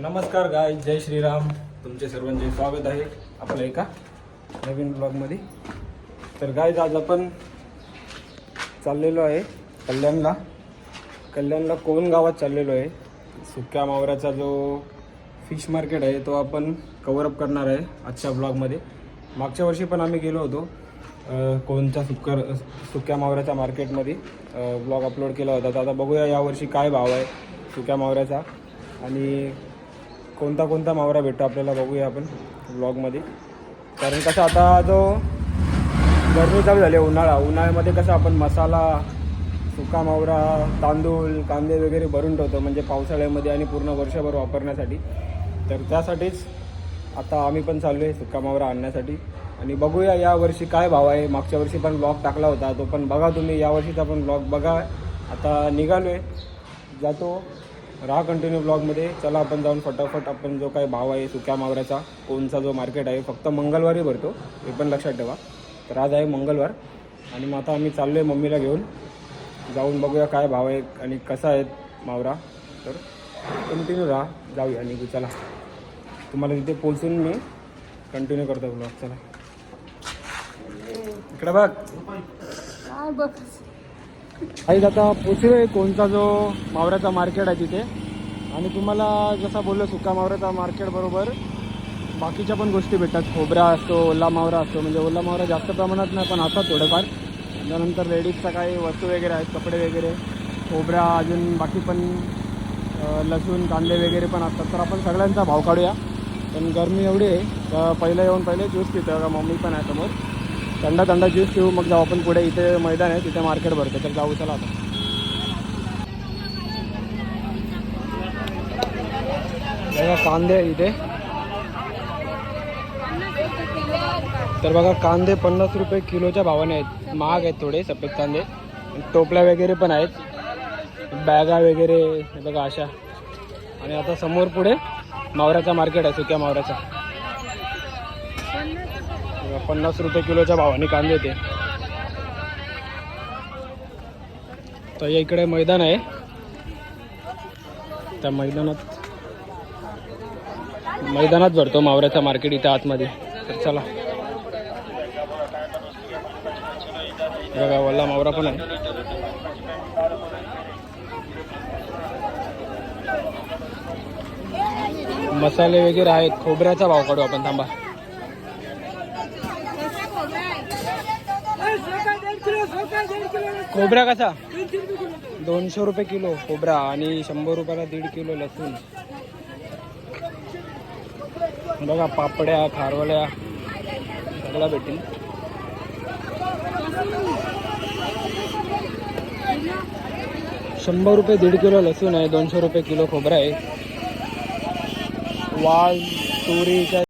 नमस्कार गाय जय श्रीराम. तुमचे सर्वांचे स्वागत आहे आपल्या एका नवीन ब्लॉगमध्ये तर गाय आज आपण चाललेलो आहे कल्याणला. कल्याणला कोण गावात चाललेलो आहे? सुक्या मावऱ्याचा जो फिश मार्केट आहे तो आपण कवरअप करणार आहे आजच्या ब्लॉगमध्ये मागच्या वर्षी पण आम्ही गेलो होतो कोणच्या सुक्कर सुक्या मावऱ्याच्या मार्केटमध्ये ब्लॉग अपलोड केला होता. तर आता बघूया यावर्षी काय भाव आहे सुक्या मावऱ्याचा. आणि कोणता कोणता मावरा भेटतो आपल्याला बघूया आपण ब्लॉगमध्ये कारण कसं आता जो गरमी चालू झाली आहे, उन्हाळा उन्हाळ्यामध्ये कसं आपण मसाला सुका मावरा तांदूळ कांदे वगैरे भरून ठेवतो म्हणजे पावसाळ्यामध्ये आणि पूर्ण वर्षभर वापरण्यासाठी. तर त्यासाठीच आता आम्ही पण चाललो आहे सुका मावरा आणण्यासाठी. आणि बघूया या वर्षी काय भाव आहे. मागच्या वर्षी पण ब्लॉग टाकला होता तो पण बघा तुम्ही. यावर्षीचा पण ब्लॉग बघा. आता निघालो आहे जातो. राहा कंटिन्यू ब्लॉगमध्ये चला आपण जाऊन फटाफट आपण जो काही भाव आहे सुक्या मावऱ्याचा कोणचा जो मार्केट आहे फक्त मंगळवारी भरतो. हे पण लक्षात ठेवा. तर आज आहे मंगळवार. आणि मग आता आम्ही चाललो आहे मम्मीला घेऊन. जाऊन बघूया काय भाव आहे आणि कसा आहे मावरा. तर कंटिन्यू राहा. जाऊया निघू. चला. तुम्हाला तिथे पोचून मी कंटिन्यू करतो ब्लॉग चला. इकडे बघ. काय बघ. आई आता पोचलोय कोणता जो मावऱ्याचा मार्केट आहे तिथे. आणि तुम्हाला जसा बोललो सुका मावऱ्याचा मार्केट बरोबर बाकीच्या पण गोष्टी भेटतात. खोबरा असतो ओला मावरा असतो. म्हणजे ओला मावरा जास्त प्रमाणात नाही पण असतात थोडंफार. त्यानंतर लेडीजचा काही वस्तू वगैरे आहेत कपडे वगैरे. खोबरा अजून बाकी पण लसूण कांदे वगैरे पण असतात. तर आपण सगळ्यांचा भाव काढूया. पण गरमी एवढी आहे तर पहिलं येऊन पहिले ज्यूस पितो का मम्मी पण आहे समोर. थंडा थंडा ज्यूस पिऊ मग जाऊ आपण पुढे इथे मैदान आहे तिथे मार्केट भरतो. तर जाऊ चला आता. कांदे आहे इथे. तर बघा कांदे पन्नास रुपये किलोच्या भावाने आहेत. महाग आहेत थोडे सफेद कांदे. टोपल्या वगैरे पण आहेत. बॅगा वगैरे बघा अशा. आणि आता समोर पुढे मावऱ्याचा मार्केट आहे सुक्या मावऱ्याचा. पन्नास रुपये किलोच्या भावाने कांदे ते तर या इकडे मैदान आहे. त्या मैदानात मैदानात भरतो मावऱ्याचा मार्केट इथे आतमध्ये. तर चला. बघा वल्ला मावरा पण आहे. मसाले वगैरे आहेत. खोबऱ्याचा भाव काढू आपण थांबा. खोबरा कसा? दोनशे रुपये किलो खोबरा आणि शंभर रुपयाला दीड किलो लसूण. बघा पापड्या खारवल्या सगळ्या भेटेल शंभर रुपये दीड किलो लसूण आहे दोनशे रुपये किलो खोबरा आहे. वाल तुरीच्या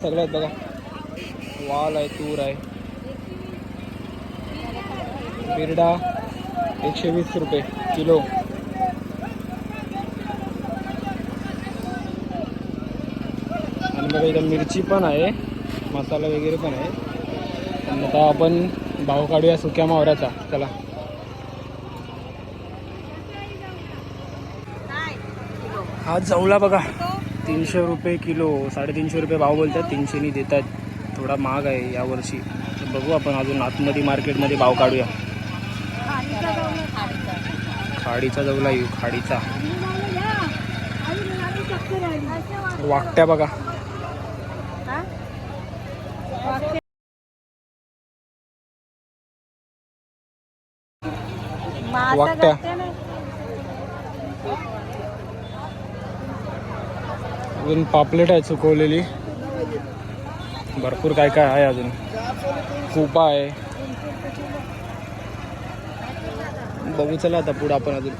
सगळ्यात बघा. वाल आहे तूर आहे. बिरडा एकशे वीस रुपये किलो. आणि बघा इथं मिरची पण आहे मसाला वगैरे पण आहे. आणि आता आपण भाव काढूया सुक्या मावऱ्याचा चला. हा जवला बघा तीनशे रुपये किलो साडेतीनशे रुपये भाव बोलतात तीनशेनी देतात. थोडा महाग आहे यावर्षी. तर बघू आपण अजून आतमध्ये मार्केटमध्ये भाव काढूया. खाडीचा जवला येऊ खाडीचा. वाकट्या बघा. वाकट्या. अजून पापलेट आहे सुकवलेली. भरपूर काय काय आहे अजून. कुपा आहे. बघू चला आता पुढं आपण अजून.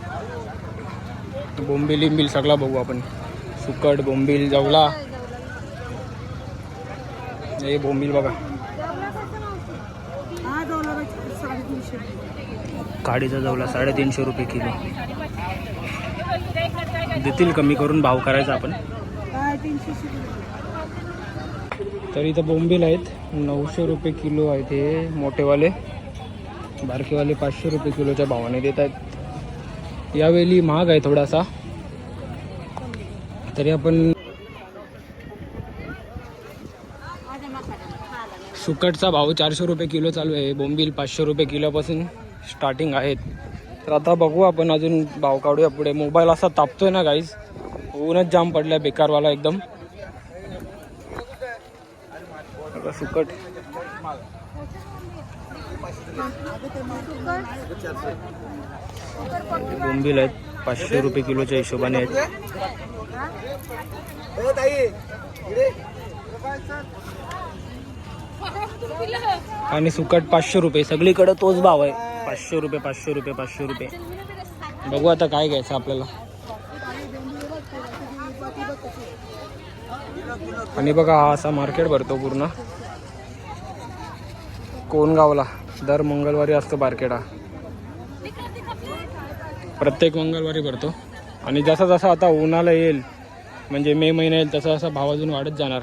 बोंबील लिंबील सगळा बघू आपण. सुकट बोंबील जवला हे बोंबील बघा. काडीचा जवला साडेतीनशे रुपये किलो. देतील कमी करून भाव करायचा आपण. तर इथं बोंबील आहेत. नऊशे रुपये किलो आहेत हे मोठेवाले. बारकेवाले पाचशे रुपये किलोच्या भावाने देत आहेत. यावेळी महाग आहे थोडासा. तरी आपण सुकटचा भाव चारशे रुपये किलो चालू आहे. बोंबील पाचशे रुपये किलोपासून स्टार्टिंग आहेत. तर आता बघू आपण अजून भाव काढूया पुढे. मोबाईल असा तापतोय ना गाईज ऊनच जाम पडला बेकारवाला एकदम. सुकट. बोंबील आहेत. पाचशे रुपये किलोच्या हिशोबाने आहेत. आणि सुकट पाचशे रुपये. सगळीकडे तोच भाव आहे. पाचशे रुपये पाचशे रुपये पाचशे रुपये. बघू आता काय घ्यायचं आपल्याला. आणि बघा हा असा मार्केट भरतो पूर्ण. कोणगावला दर मंगळवारी असतो मार्केट हा प्रत्येक मंगळवारी भरतो. आणि जसा जसा आता उन्हाला येईल म्हणजे मे महिना येईल तसा तसा भाव अजून वाढत जाणार.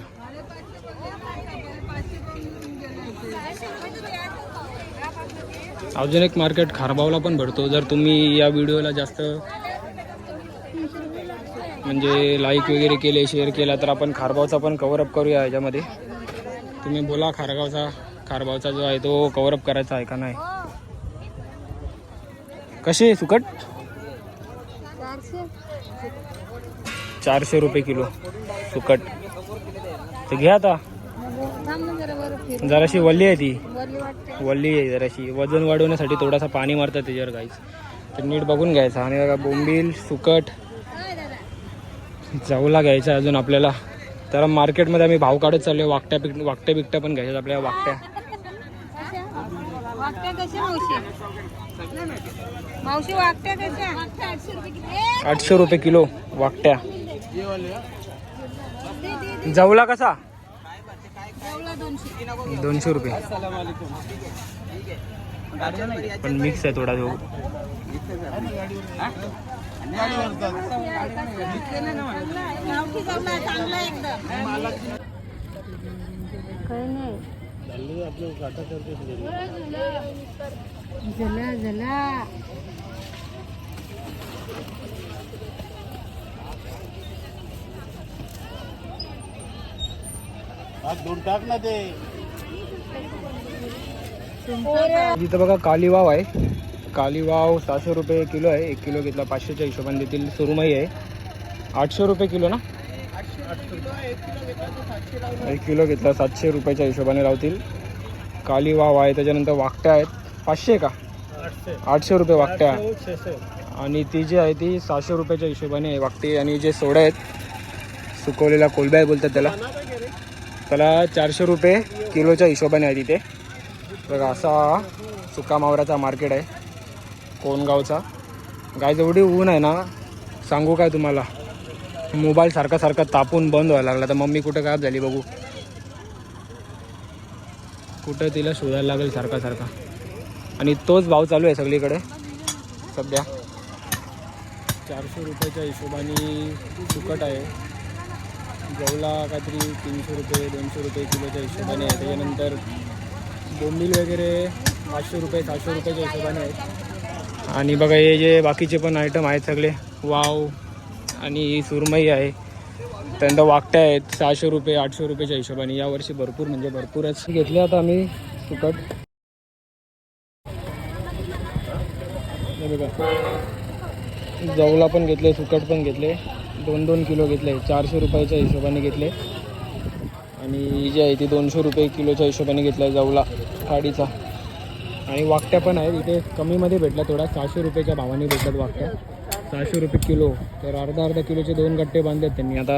अजून एक मार्केट खारबावला पण भरतो. जर तुम्ही या व्हिडिओला जास्त म्हणजे लाईक वगैरे केले शेअर केला तर आपण खारभावचा पण कवरअप करूया याच्यामध्ये. तुम्ही बोला खारगावचा. खारबावचा जो आहे तो कवरअप करायचा आहे का नाही? कशी आहे सुकट? चारशे. रुपये किलो. सुकट. तर घ्या आता. जराशी वल्ली आहे ती. वल्ली आहे जराशी. वजन वाढवण्यासाठी थोडासा पाणी मारतात त्याच्यावर गाईच तर नीट बघून घ्यायचं. आणि बघा बोंबील सुकट. जाऊला घ्यायचं अजून आपल्याला. तर मार्केटमध्ये आम्ही भाव काढत चाललो वाकट्या पिक वाकट्या बिकट्या पण घ्यायच्यात आपल्याला वाकट्या. कशा मावशी? मावशी वागत्या कशा? आठशे रुपये किलो आठशे रुपये किलो वाकट्या जाऊला कसा? दोनशे रुपये. पण मिक्स आहे थोडा जो. गावठी जवला एकदम काही नाही झला झला इथं बघा कालीवाव आहे. कालीवाव सहाशे रुपये किलो आहे. एक किलो घेतला पाचशेच्या हिशोबाने देतील. सुरुमई आहे. आठशे रुपये किलो ना? एक किलो घेतला सातशे रुपयाच्या हिशोबाने लावतील. कालीवाव आहे त्याच्यानंतर वाकट्या आहेत. पाचशे का? आठशे. रुपये वाकट्या. आणि ती जी आहे ती सहाशे रुपयाच्या हिशोबाने आहे वाकटी. आणि जे सोडा आहेत सुकवलेला कोलब्या बोलतात त्याला. त्याला चारशे रुपये किलोच्या हिशोबाने आहे तिथे. बघा असा सुका मावऱ्याचा मार्केट आहे कोणगावचा. गाय जेवढी ऊन आहे ना सांगू काय तुम्हाला? मोबाईल सारखा सारखा तापून बंद व्हायला लागला. तर मम्मी कुठं गायब झाली बघू? कुठं तिला शोधायला लागेल सारखा सारखा. आणि तोच भाव चालू आहे सगळीकडे. सध्या चारशे रुपयाच्या हिशोबाने सुकट आहे. जवला काहीतरी तीनशे रुपये दोनशे रुपये किलोच्या हिशोबाने आहे. त्याच्यानंतर बोंबील वगैरे पाचशे रुपये सातशे रुपयाच्या हिशोबाने आहेत आणि बघा हे जे बाकीचे पण आयटम आहेत सगळे वाव. आणि सुरमई आहे. त्यानंतर वाकट्या आहेत सहाशे रुपये आठशे रुपयाच्या हिशोबाने. यावर्षी भरपूर म्हणजे भरपूरच. घेतले आता आम्ही सुकट बघा. जवला पण घेतले सुकट पण घेतले. दोन दोन किलो घेतले चारशे रुपयाच्या हिशोबाने घेतले. आणि जे आहे ते दोनशे रुपये किलोच्या हिशोबाने घेतला आहे जवला खाडीचा. आणि वाकट्या पण आहेत. इथे कमीमध्ये भेटल्या थोडा सहाशे रुपयाच्या भावाने भेटतात वाकट्या. सहाशे रुपये किलो. तर अर्धा अर्धा किलोचे दोन गट्टे बांधलेत त्यांनी. आता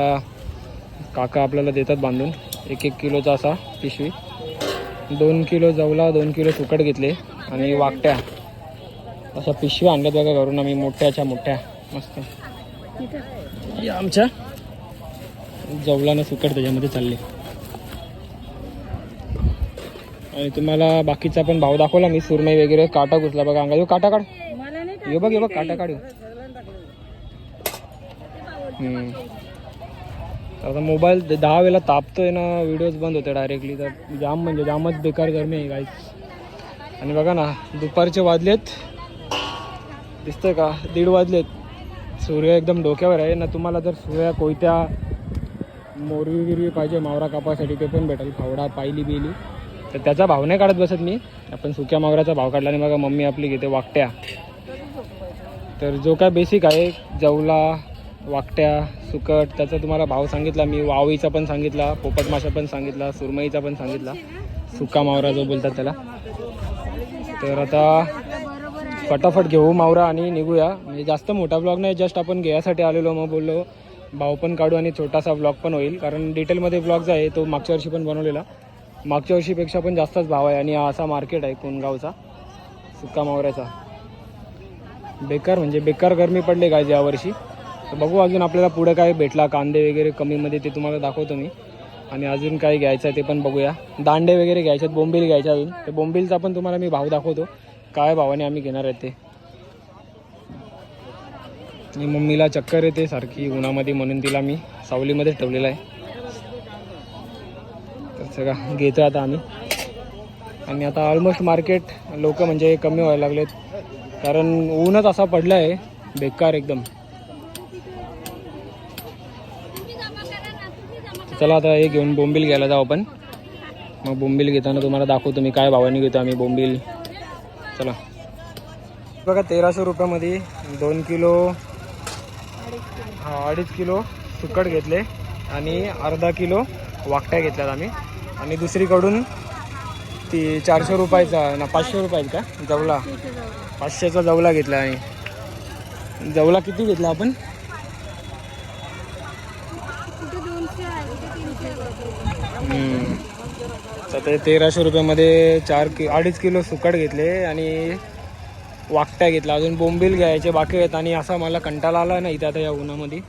काका आपल्याला देतात बांधून. एक एक किलोचा असा पिशवी. दोन किलो जवला दोन किलो सुकट घेतले. आणि वाकट्या. अशा पिशव्या आणल्यात बघा घरून आम्ही. मोठ्याच्या मोठ्या. मस्त. या आमच्या जवलानं सुकट त्याच्यामध्ये चालले. आणि तुम्हाला बाकीचा पण भाव दाखवला. मी सुरमई वगैरे काटा घुसला बघा. अंगा काटा काढ. मला नाही ये बघ ये बघ काटा काढ. आता मोबाईल दहा वेळेला तापतोय ना व्हिडिओज बंद होते डायरेक्टली तर जाम म्हणजे जामच बेकार गरमी आहे गाईच आणि बघा ना दुपारचे वाजलेत. दिसतंय का? दीड वाजलेत. सूर्य एकदम डोक्यावर आहे ना तुम्हाला जर सूर्या कोयत्या मोरवी गिरवी पाहिजे मावरा कापासाठी ते पण भेटेल. फावडा पायली बिली तर त्याचा भाव नाही काढत बसत मी. आपण सुक्या मावराचा भाव काढला आणि बघा मम्मी आपली घेते वाकट्या. तर जो काय बेसिक आहे जवला वाकट्या सुकट त्याचा तुम्हाला भाव सांगितला मी वावीचा पण सांगितला पोपट माशा पण सांगितला सुरमईचा पण सांगितला. सुका मावरा जो बोलतात त्याला. तर आता फटाफट घेऊ मावरा आणि निघूया. म्हणजे जास्त मोठा ब्लॉग नाही जस्ट आपण घ्यायसाठी आलेलो मग बोललो भाव पण काढू आणि छोटासा ब्लॉग पण होईल. कारण डिटेलमध्ये ब्लॉग जो आहे तो मागच्या वर्षी पण बनवलेला. मागच्या वर्षीपेक्षा पण जास्तच भाव आहे आणि हा असा मार्केट आहे कोणगावचा सुका मावऱ्याचा. बेकार म्हणजे बेकार गरमी पडली काय यावर्षी तर बघू अजून आपल्याला पुढे काय भेटला. कांदे वगैरे कमीमध्ये ते तुम्हाला दाखवतो मी. आणि अजून काय घ्यायचं आहे ते पण बघूया. दांडे वगैरे घ्यायचे आहेत बोंबील घ्यायचे अजून. ते बोंबीलचा पण तुम्हाला मी भाव दाखवतो. काय भावाने आम्ही घेणार आहे ते. आणि मम्मीला चक्कर येते सारखी उन्हामध्ये म्हणून तिला मी सावलीमध्येच ठेवलेलं आहे. तर सगळं घेतो आता आम्ही. आणि आता ऑलमोस्ट मार्केट लोक म्हणजे कमी व्हायला लागलेत. कारण ऊनच असा पडला आहे बेकार एकदम. चला आता हे घेऊन बोंबील घ्यायला जाऊ आपण. मग बोंबील घेताना तुम्हाला दाखवतो मी काय भावाने घेतो आम्ही बोंबील. चला. बघा तेराशे रुपयामध्ये दोन किलो हा अडीच किलो सुकट घेतले आणि अर्धा किलो वाकट्या घेतल्यात आम्ही. आणि दुसरीकडून ती चारशे रुपयाचा ना पाचशे रुपयाचा का? जवला. पाचशेचा जवला घेतला आणि जवला किती घेतला आपण कुठे दोनशे आहे कुठे तीनशे आहे. हम्म. तर ते तेराशे रुपयामध्ये चार कि अडीच किलो सुकट घेतले आणि वाकट्या घेतला अजून बोंबील घ्यायचे बाकी आहेत आणि असा मला कंटाळा आला ना इथं आता या उन्हामध्ये.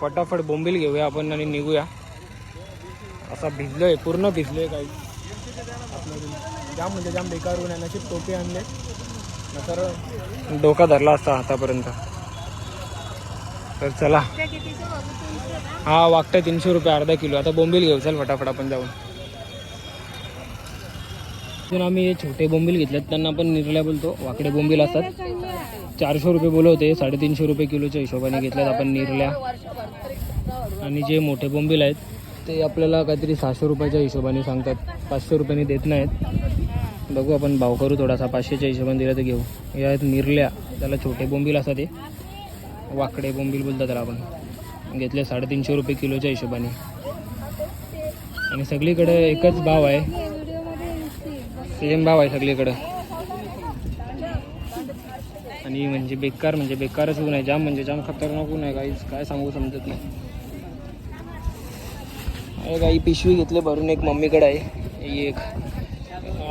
फटाफट बोंबील घेऊया आपण आणि निघूया. असा भिजलोय पूर्ण भिजलोय काही. आतमधून जाम म्हणजे जाम बेकार ऊन आहे टोपी आणले. तर डोका धरला असता आतापर्यंत तर चला? हा वागता तीनशे रुपये अर्धा किलो. आता बोंबील घेऊ चल फटाफट आपण जाऊन. इथून आम्ही हे छोटे बोंबील घेतलेत. त्यांना पण निर्ल्या बोलतो. वाकडे बोंबील असतात. चारशे रुपये बोलवते साडेतीनशे रुपये किलोच्या हिशोबाने घेतल्यात आपण निर्ल्या. आणि जे मोठे बोंबील आहेत ते आपल्याला काहीतरी सहाशे रुपयाच्या हिशोबाने सांगतात. पाचशे रुपयाने देत नाहीत. बघू आपण भाव करू थोडासा. पाचशेच्या हिशोबाने दिला तर घेऊ. या आहेत निर्ल्या. त्याला छोटे बोंबील असतात ते वाकडे बोंबील बोलतात त्याला आपण. घेतले साडेतीनशे रुपये किलोच्या हिशोबाने. आणि सगळीकडे एकच भाव आहे. सेम भाव आहे सगळीकडं. आणि म्हणजे बेकार म्हणजे बेकारच ऊन आहे. जाम म्हणजे जाम खतरनाक ऊन आहे काहीच काय सांगू समजत नाही. अरे काही पिशवी घेतले भरून एक मम्मीकडे आहे. एक.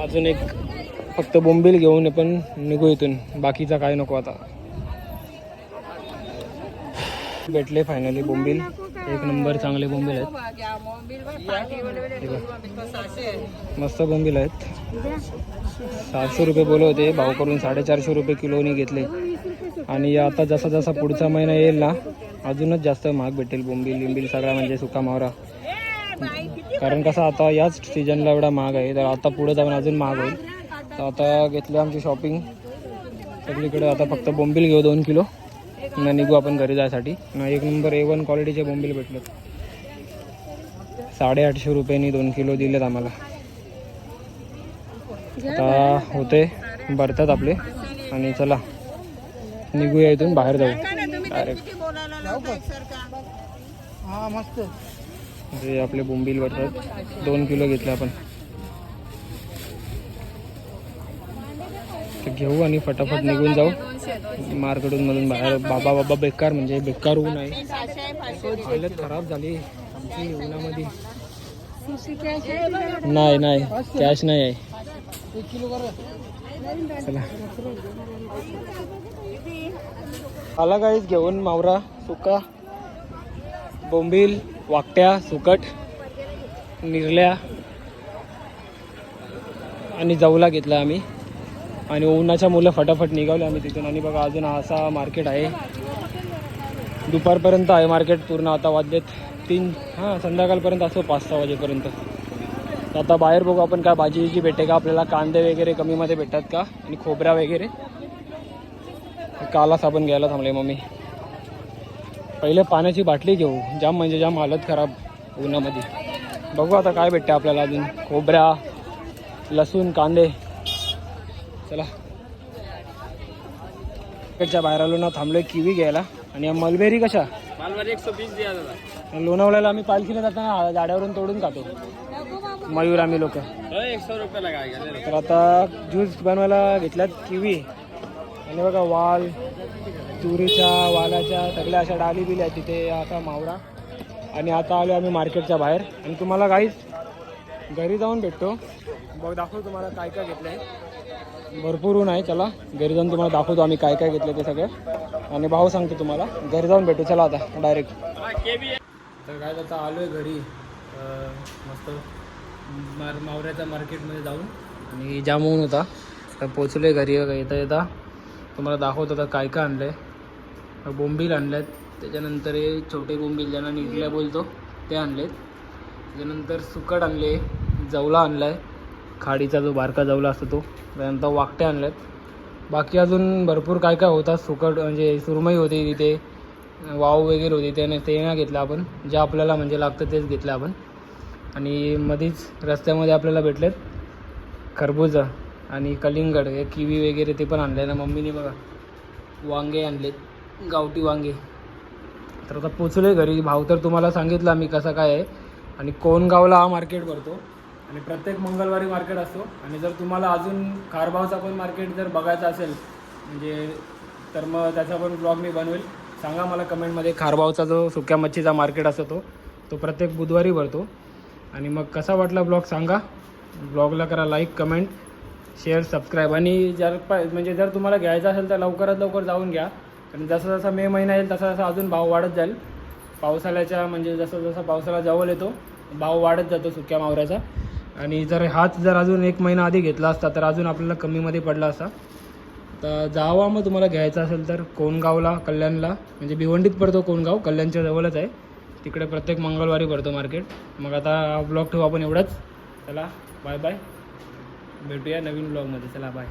अजून एक फक्त बोंबील घेऊन पण निघू इथून. बाकीचा काय नको आता. भेटले फायनली बोंबील. एक नंबर चांगले बोंबील आहेत. मस्त बोंबील आहेत. सातशे रुपये बोलवते होते. भाव करून साडेचारशे रुपये किलोनी घेतले. आणि आता जसा जसा पुढचा महिना येईल ना अजूनच जास्त महाग भेटेल बोंबील लिंबील सगळा म्हणजे सुका मावरा. कारण कसं आता याच सीझनला एवढा महाग आहे. तर आता पुढे जाऊन अजून महाग होईल. तर आता घेतली आमची शॉपिंग सगळीकडे आता फक्त बोंबील घेऊ दोन किलो. न निघू आपण घरी जायसाठी. न एक नंबर ए वन क्वालिटीचे बोंबील भेटले साडेआठशे रुपयांनी दोन किलो दिलेत आम्हाला. आता होते भरतात आपले. आणि चला निघूया इथून बाहेर जाऊ. डायरेक्ट हे आपले बोंबील भरतात दोन किलो घेतले आपण. ते घेऊ आणि फटाफट निघून जाऊ. मार्केटून मधून बाहेर. बाबा बाबा बेकार म्हणजे बेकार ऊन आहे. हालत खराब झाली. आमची उन्हामध्ये. नाही नाही. कॅश नाही आहे. चला. आला काहीच घेऊन मावरा सुका बोंबील वाकट्या सुकट निरल्या. आणि जाऊला घेतला आम्ही. आणि उन्हाच्या मुलं फटाफट निघावले आम्ही तिथून. आणि बघा अजून असा मार्केट आहे. दुपारपर्यंत आहे मार्केट पूर्ण आता वाजलेत तीन हां संध्याकाळपर्यंत असो पाच सहा वाजेपर्यंत. आता बाहेर बघू आपण काय भाजी भेटते का आपल्याला कांदे वगैरे कमीमध्ये भेटतात का आणि खोबऱ्या वगैरे. काला साबण घ्यायला थांबले मम्मी. पहिले पाण्याची बाटली घेऊ. जाम म्हणजे जाम हालत खराब उन्हामध्ये. बघू आता काय भेटते आपल्याला अजून. खोबऱ्या लसूण कांदे. चला. मार्केटच्या बाहेर आलो ना थांबलोय किवी घ्यायला. आणि मलबेरी कशा मालवारी एकशे वीस दिया दादा. लोणावळ्याला आम्ही पालखीला जाताना झाडावरून तोडून खातो. मयूर आम्ही लोक. एक सौ रुपये लगाएगा ले लो. तर आता ज्यूस बनवायला घेतल्यात किवी. आणि बघा वाल तुरीच्या वालाच्या सगळ्या अशा डाली बिल्या आहेत तिथे आता मावरा. आणि आता आलो आम्ही मार्केटच्या बाहेर. आणि तुम्हाला काहीच घरी जाऊन भेटतो. बघ दाखवतो तुम्हाला काय काय घेतलं आहे भरपूर ऊन आहे. चला घरी जाऊन तुम्हाला दाखवतो आम्ही काय काय घेतलं ते सगळं. आणि भाव सांगतो तुम्हाला घरी जाऊन भेटू. चला आता डायरेक्ट तर काय आता आलो आहे घरी मस्त. मार मावऱ्याच्या मार्केटमध्ये जाऊन. आणि जाम ऊन होता. तर पोचलो आहे घरी येता येता. तुम्हाला दाखवत होता काय काय आणलं आहे बोंबील आणल्यात त्याच्यानंतर हे छोटे बोंबील ज्यांना निघल्या बोलतो ते आणलेत. त्याच्यानंतर सुकट आणले जवला आणला आहे खाडीचा जो बारका जवला असतो तो त्यानंतर वाकटे आणल्यात बाकी अजून भरपूर काय काय होतात सुकट म्हणजे सुरमई होती तिथे वाव वगैरे होती त्याने ते नाही घेतलं आपण जे आपल्याला म्हणजे लागतं तेच घेतलं आपण. आणि मध्येच रस्त्यामध्ये आपल्याला भेटलेत खरबूजा आणि कलिंगड हे किवी वगैरे ते पण आणले ना मम्मीने बघा वांगे आणलेत गावठी वांगे. तर आता पोचलो घरी. भाव तर तुम्हाला सांगितलं आम्ही कसा काय आहे. आणि कोणगावला हा मार्केट भरतो. आणि प्रत्येक मंगळवारी मार्केट असतो. आणि जर तुम्हाला अजून कारभावचा पण मार्केट जर बघायचा असेल म्हणजे तर मग त्याचा पण ब्लॉग मी बनवेल. सांगा मला कमेंटमध्ये खारबावचा जो सुक्या मच्छीचा मार्केट असतो तो तो प्रत्येक बुधवारी भरतो. आणि मग कसा वाटला ब्लॉग सांगा. ब्लॉगला करा लाईक कमेंट शेअर सबस्क्राईब आणि जर प म्हणजे जर तुम्हाला घ्यायचं असेल तर लवकरात लवकर जाऊन घ्या. आणि जसा जसा मे महिना येईल तसा तसा अजून भाव वाढत जाईल. पावसाळ्याच्या म्हणजे जसं जसं पावसाळा जवळ येतो भाव वाढत जातो सुक्या मावऱ्याचा. आणि जर हाच जर अजून एक महिना आधी घेतला असता तर अजून आपल्याला कमीमध्ये पडला असता. तर जावा मग तुम्हाला घ्यायचं असेल तर कोणगावला कल्याणला म्हणजे भिवंडीत पडतो कोणगाव कल्याणच्या जवळच आहे. तिकडे प्रत्येक मंगळवारी भरतो मार्केट. मग आता ब्लॉग ठेवू आपण एवढंच. चला बाय बाय भेटूया नवीन ब्लॉगमध्ये चला बाय